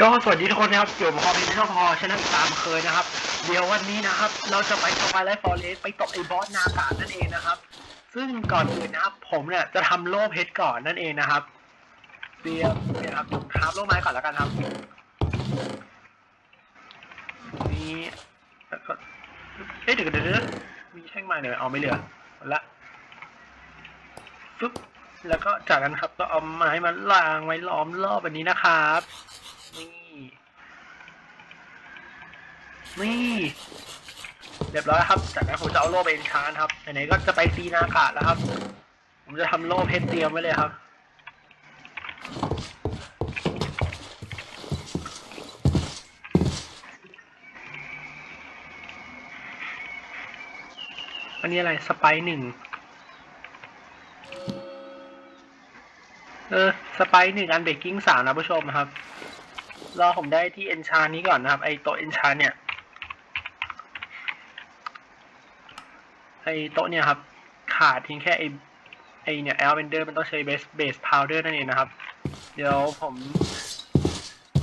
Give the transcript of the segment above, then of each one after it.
ก็สวัสดีทุกคนนะครับอยู่กับพอพีช่องพอชนะตามเคยนะครับ เดี๋ยววันนี้นะครับ เราจะไปทวายไลฟ์ฟอร์เรสไปตบไอ้บอสนากานั่นเองนะครับ ซึ่งก่อนอื่นนะครับ ผมเนี่ยจะทำโล่เพชรก่อนนั่นเองนะครับเตรียมเนี่ยครับผมทับโล่ไม้ก่อนแล้วกันครับนี่แล้วก็เอ๊ะเดี๋ยวเดี๋ยวมีแท่งไม้เนี่ยเอาไม่เหลือหมดละฟึบแล้วก็จากนั้นครับก็เอาไม้มาล่างไว้ล้อมรอบแบบนี้นะครับ นี่ นี่ เรียบร้อยครับ จากนั้นผมจะเอาโล่ไปเอนชานครับ ไหนๆก็จะไปตีนาคาศแล้วครับ ผมจะทำโล่เพชรเตรียมไว้เลยครับอันนี้อะไรสไปร์หนึ่ง เออ สไปร์หนึ่งอันเบกกิ้งสามนะผู้ชมครับ รอผมได้ที่เอนชานนี้ก่อนนะครับ ไอโต๊ะเอนชาเนี่ย ไอโต๊ะเนี่ยครับ ขาดเพียงแค่ไอไอเนี่ยแอลเบนเดอร์มันต้องใช้เบสเบสพาวเดอร์นั่นเองนะครับ เดี๋ยวผม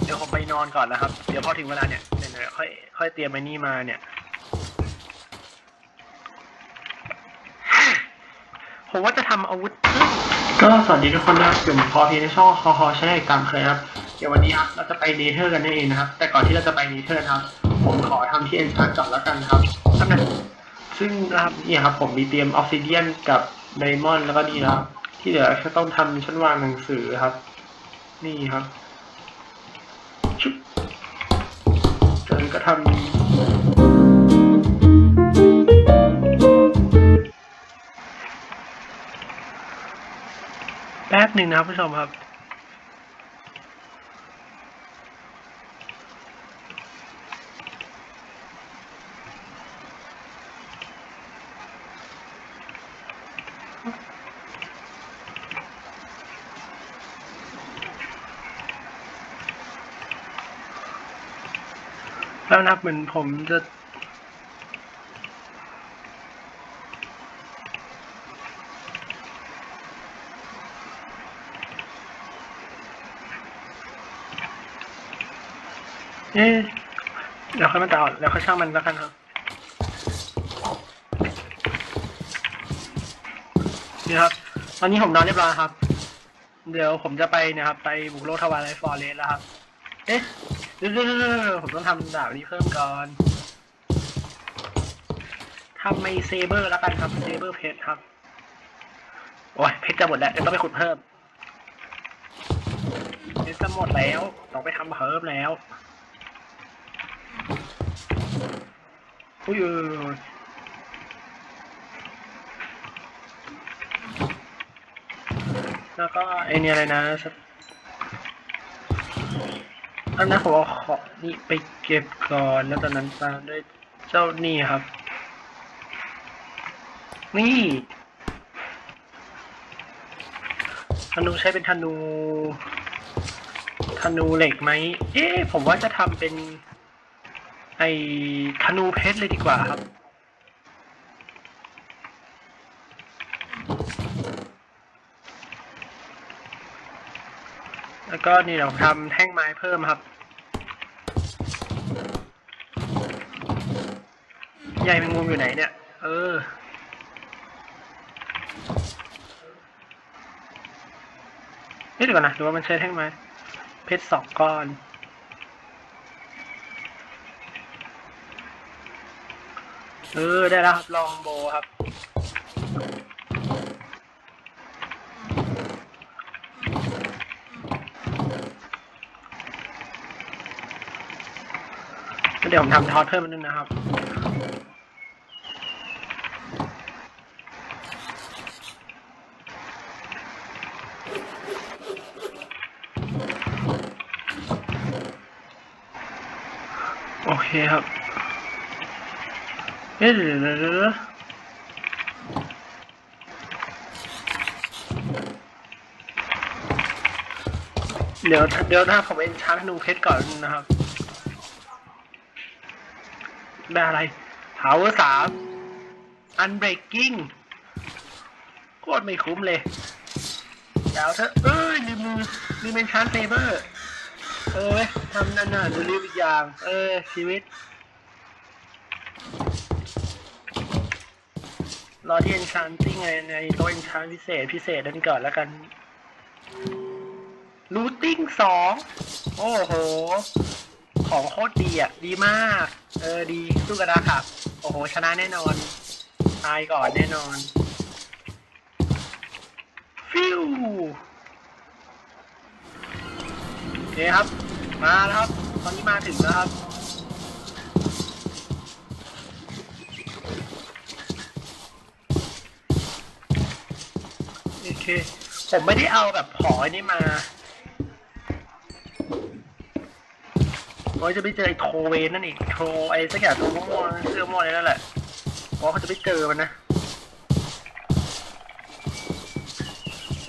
เดี๋ยวผมไปนอนก่อนนะครับ เดี๋ยวพอถึงเวลาเนี่ยเดี๋ยวค่อยค่อยเตรียมไอ้นี่มาเนี่ย ผมว่าจะทำอาวุธ ก็สวัสดีทุกคนนะครับอยู่พอพีในช่องคอคอใชแนลตามเคยครับ ดี๋ยววันนี้ครับเราจะไปเนเธอร์กันนั่นเองนะครับ แต่ก่อนที่เราจะไปเนเธอร์ครับ ผมขอทำที่เอ็นชาร์ก่อนแล้วกันครับท่านนะซึ่งนะครับเนี่ยครับผมมีเตรียมออฟซิเดียนกับไดมอนด์แล้วก็นี่นะครับ ที่เหลือแค่ต้องทำชั้นวางหนังสือครับ นี่ครับชุบจากนั้นก็ทำแป๊บหนึ่งนะครับผู้ชมครับ แล้วนับเหมือนผมจะเอ๊เดี๋ยวค่อยมาต่อเดี๋ยวค่อยช่างมันแล้วกันครับนี่ครับ ตอนนี้ผมนอนเรียบร้อยครับ เดี๋ยวผมจะไปนะครับ ไปบุกโลกทวารไลฟอร์เรสแล้วครับ เอ๊ะ เดี๋ยวผมต้องทำดาบนี้เพิ่มก่อนทำไมเซเบอร์แล้วกันครับเซเบอร์เพชรครับ โอ้ยเพชรจะหมดแล้วเดี๋ยวต้องไปขุดเพิ่มเพชรจะหมดแล้ว ต้องไปทำเพิ่มแล้วอุ้ยแล้วก็ไอเนี่ยอะไรนะสัก อันนั้นผมเอาของนี่ไปเก็บก่อนแล้วตอนนั้นตามด้วยเจ้านี่ครับ นี่ธนูใช้เป็นธนูธนูเหล็กไหม เอ๊ะ ผมว่าจะทำเป็น ไอธนูเพชรเลยดีกว่าครับ แล้วก็นี่เราทำแท่งไม้เพิ่มครับ ใหญ่แมงมุมอยู่ไหนเนี่ย เออ นี่ดี๋ยวก่อนนะหรือว่ามันใช้แท่งไหมเพชรสองก้อน เออ ได้แล้วครับ ลองโบครับเดี๋ยวผมทำทอสเพิ่มนิดนึงนะครับ คครับ เอ๊ะเดี๋ยวเดี๋ยวเดี๋ยวเดี๋ยวเดี๋ยวเดี๋ยวนะครับผมเอ็นชาร์ธนูเพชรก่อนนะครับ ได้อะไร power สาม unbreaking โคตรไม่คุ้มเลยเดี๋ยวเธอะเอ้ยลืมมือลืมเป็นชาร์เซเบอร์ เออทำนั่นน่ะดูรีบอีกอย่าง เออ ชีวิต รอที่เอนชานติ้งในในต๊ะเอนชานพิเศษพิเศษนั่นก่อนแล้วกันรูติ้งสองโอ้โห ของโคตรดีอะ ดีมาก เออ ดีสู้กันนะครับ โอ้โห ชนะแน่นอน ตายก่อนแน่นอน ฟิว เคครับ มาแล้วครับ ตอนนี้มาถึงแล้วครับ โอเค ผมไม่ได้เอาแบบหอยนี่มาว่าจะไปเจอไอ้โทเวนนั่นอีกโทไอ้สักอย่างตัวม่วงๆเสื้อม่วงอะไรนั่นแหละเพราะเขาจะไปเจอมันนะ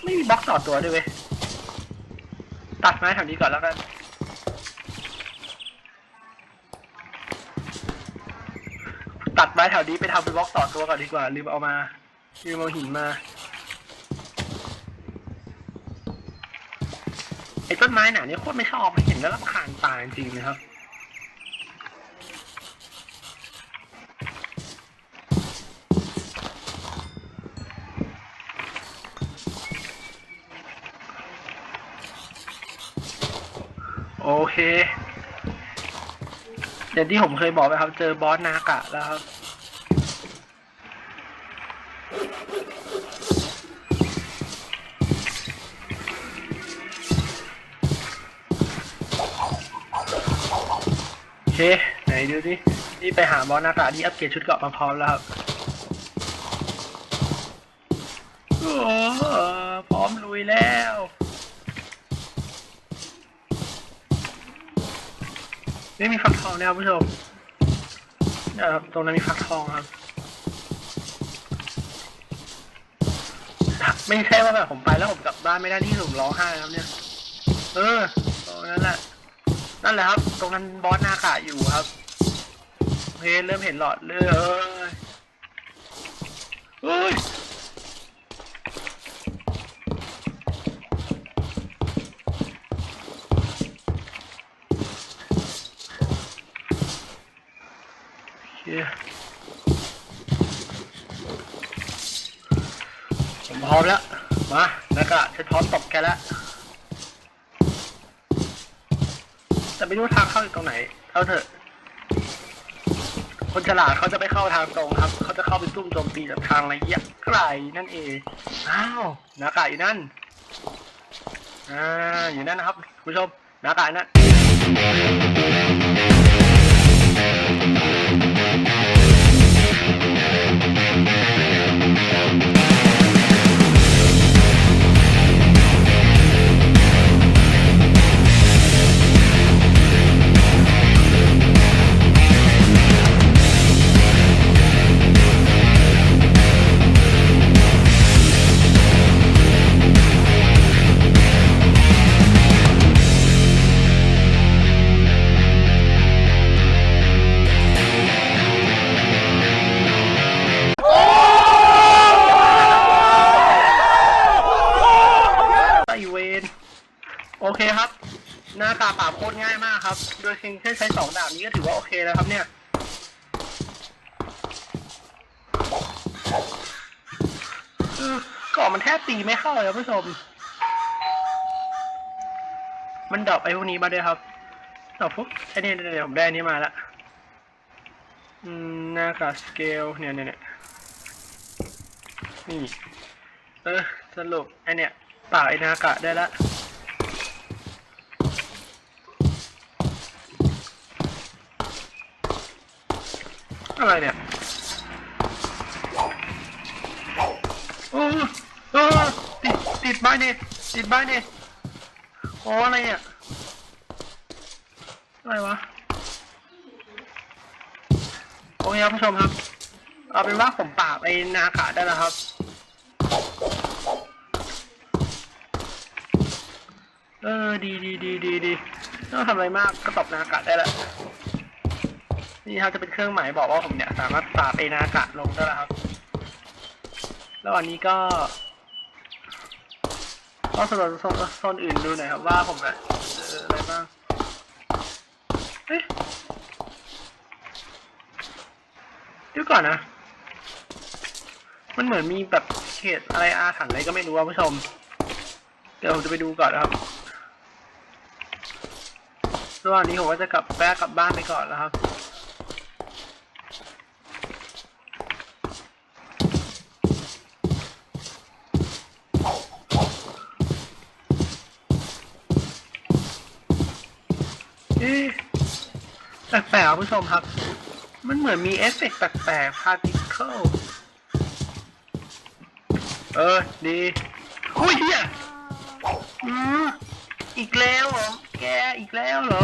ไม่มีบล็อกต่อตัวด้วยเว้ย ตัดไม้แถวนี้ก่อนแล้วกันตัดไม้แถวนี้ไปทำเป็นบล็อกต่อตัวก่อนดีกว่าลืมเอามาลืมเอาหินมาไอ้ต้นไม้หนาเนี่ยโคตรไม่ชอบเห็นแล้วรำคาญตาจริงๆนะครับ เค อย่างที่ผมเคยบอกไปครับ เจอบอสนากะแล้วครับ โอเค ไหนดูสินี่ไปหาบอสนากะที่อัปเกรดชุดเกราะมาพร้อมแล้วครับโอ้พร้อมลุยแล้ว ไม่มีฟักทองนะครับผู้ชมนะครับตรงนั้นมีฟักทองครับ ไม่ใช่ว่าแบบผมไปแล้วผมกลับบ้านไม่ได้ที่ผมร้องไห้นะครับเนี่ย เออ ตรงนั้นแหละนั่นแหละครับ ตรงนั้นบอสหน้าขาอยู่ครับโอเคเริ่มเห็นหลอดเลยเฮ้ย โอเค ผมพร้อมแล้ว มานักะฉันพร้อมตบแกแล้ว แต่ไม่รู้ทางเข้าอยู่ตรงไหนเอาเถอะ คนฉลาดเขาจะไม่เข้าทางตรงครับ เขาจะเข้าไปซุ่มโจมตีจากทางระยะไกลนั่นเอง อ้าวนักะอยู่นั่น อ่า อยู่นั่นนะครับ คุณผู้ชมนักะอยู่นั่น ปราบโคตรง่ายมากครับ โดยเพียงแค่ใช้สองดาบนี้ก็ถือว่าโอเคแล้วครับเนี่ย ก่อมันแทบตีไม่เข้าเลยครับผู้ชม มันดรอปไอ้พวกนี้มาด้วยครับดรอปพวกไอ้นี่เดี๋ยวผมได้นนี้มาละอืมหน้ากากสเกลเนี่ยเนี่ยนี่ เออสรุปไอเนี่ยป่าไอหน้ากะได้ละ อะไรเนี่ยโอ้เออติดติดบ้านนี่ติดบ้านนี่โอ้อะไรเนี่ยอะไรวะโอเคครับผู้ชมครับ เอาเป็นว่าผมปราบไอ้นากะได้แล้วครับเออดีดีดีดีดีต้องทำอะไรมากก็ตบนากะได้แล้ว นี่ครับจะเป็นเครื่องหมายบอกว่าผมเนี่ย สามารถปราบไอ้นากะลงได้แล้วครับ แล้วอันนี้ก็ก็สำรวจโซนโซนอื่นดูหน่อยครับว่าผมอะเจออะไรบ้างเอ๊ะดี๋ยวก่อนนะ มันเหมือนมีแบบเขตอะไรอาถรรพ์อะไรก็ไม่รู้อะผู้ชม เดี๋ยวผมจะไปดูก่อนนะครับระหว่างนี้ผมก็จะกลับแวะกลับบ้านไปก่อนแล้วครับ เอ๊ะแปลกๆผู้ชมครับ มันเหมือนมีเอฟเฟกต์แปลกๆ particle เออ ดีหุ้ยเฮียอืมอีกแล้วเหรอ แกอีกแล้วเหรอ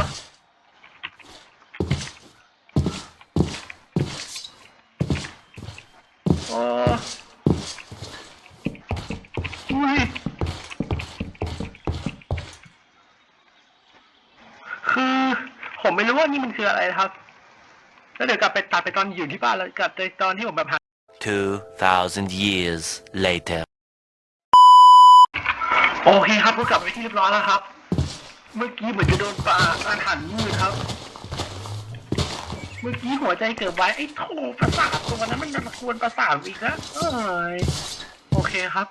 โอ้ ผมไม่รู้ว่านี่มันคืออะไรนะครับ แล้วเดี๋ยวกลับไปตัดไปตอนอยู่ที่บ้านแล้วกลับไปตอนที่ผมแบบหา 2,000 years later. โอเคครับก็กลับไปที่เรียบร้อยแล้วครับ เมื่อกี้เหมือนจะโดนปลาอาถรรพ์มืดครับ เมื่อกี้หัวใจเกิดไว้ไอ้โถประสาทตัวนั้นมันมันควรประสาทอีกแล้วเอ้ยโอเคครับ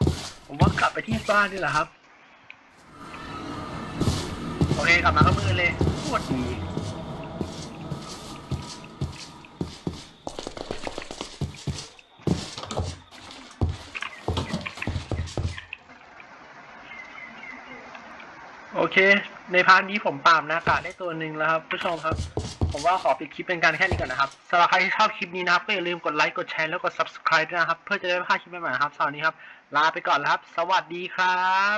ผมว่ากลับไปที่บ้านนี่แหละครับ โอเคกลับมาก็มือเลยโคตรดี เค ในพาร์ทนี้ผมปามนากาได้ตัวหนึ่งแล้วครับผู้ชมครับ ผมว่าขอปิดคลิปเป็นการแค่นี้ก่อนนะครับสำหรับใครที่ชอบคลิปนี้นะครับก็อย่าลืมกดไลค์กดแชร์แล้วกด subscribe ด้วยนะครับ เพื่อจะได้ไม่พลาดคลิปใหม่ๆนะครับสำหรับวันนี้ครับ ลาไปก่อนแล้วครับ สวัสดีครับ